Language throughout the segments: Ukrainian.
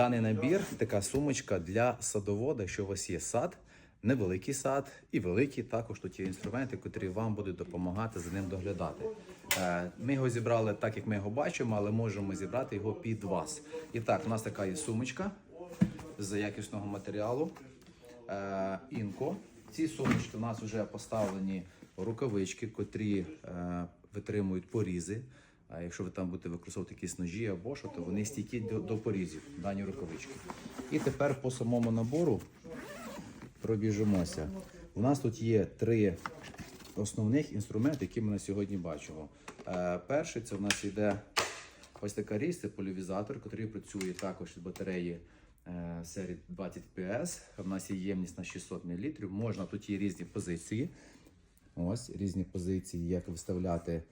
Даний набір така сумочка для садовода, якщо у вас є сад, невеликий сад і великий. Також тут є інструменти, котрі вам будуть допомагати за ним доглядати. Е, Ми його зібрали так, як ми його бачимо, але можемо зібрати його під вас. І так, у нас така є сумочка з якісного матеріалу. Е, Інко. В цій сумочці у нас вже поставлені рукавички, котрі е, витримують порізи. А якщо ви там будете використовувати якісь ножі або що, то вони стійкі до, до порізів, дані рукавички. І тепер по самому набору пробіжимося. У нас тут є три основних інструменти, які ми на сьогодні бачимо. Е, перший це у нас йде ось така річ, це полівізатор, який працює також від батареї е, серії 20 PS. У нас є ємність на 600 мл. Можна тут є різні позиції. Ось різні позиції, як виставляти е,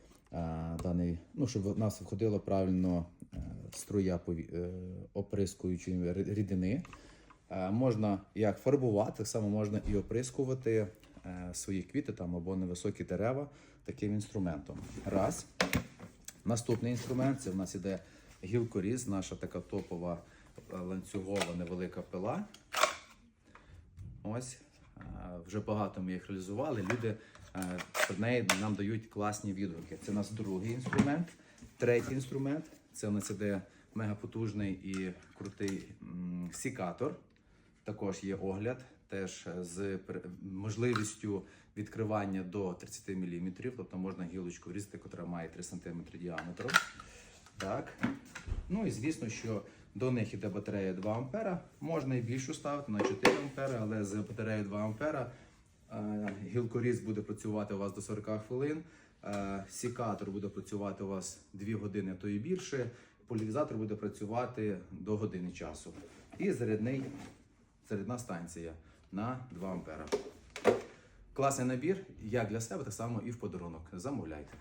даний, ну, щоб в нас входило правильно е, струя пові- е, оприскуючої рідини. Е, можна як фарбувати, так само можна і оприскувати е, свої квіти там або невисокі дерева таким інструментом. Раз. Наступний інструмент це в нас іде гілкоріз, наша така топова ланцюгова невелика пила. Ось вже багато ми їх реалізували. Люди е, про неї нам дають класні відгуки. Це у нас другий інструмент. Третій інструмент це у нас іде мегапотужний і крутий сікатор. Також є огляд, теж з можливістю відкривання до 30 мм, тобто можна гілочку врізати, яка має 3 см діаметром. Так. Ну і звісно, що до них іде батарея 2 А. Можна і більшу ставити на 4 А, але з батареєю 2 А е, гілкоріз буде працювати у вас до 40 хвилин. е, Сікатор буде працювати у вас 2 години, то і більше. Поляризатор буде працювати до години часу. І зарядний, зарядна станція на 2 А. Класний набір, як для себе, так само і в подарунок. Замовляйте.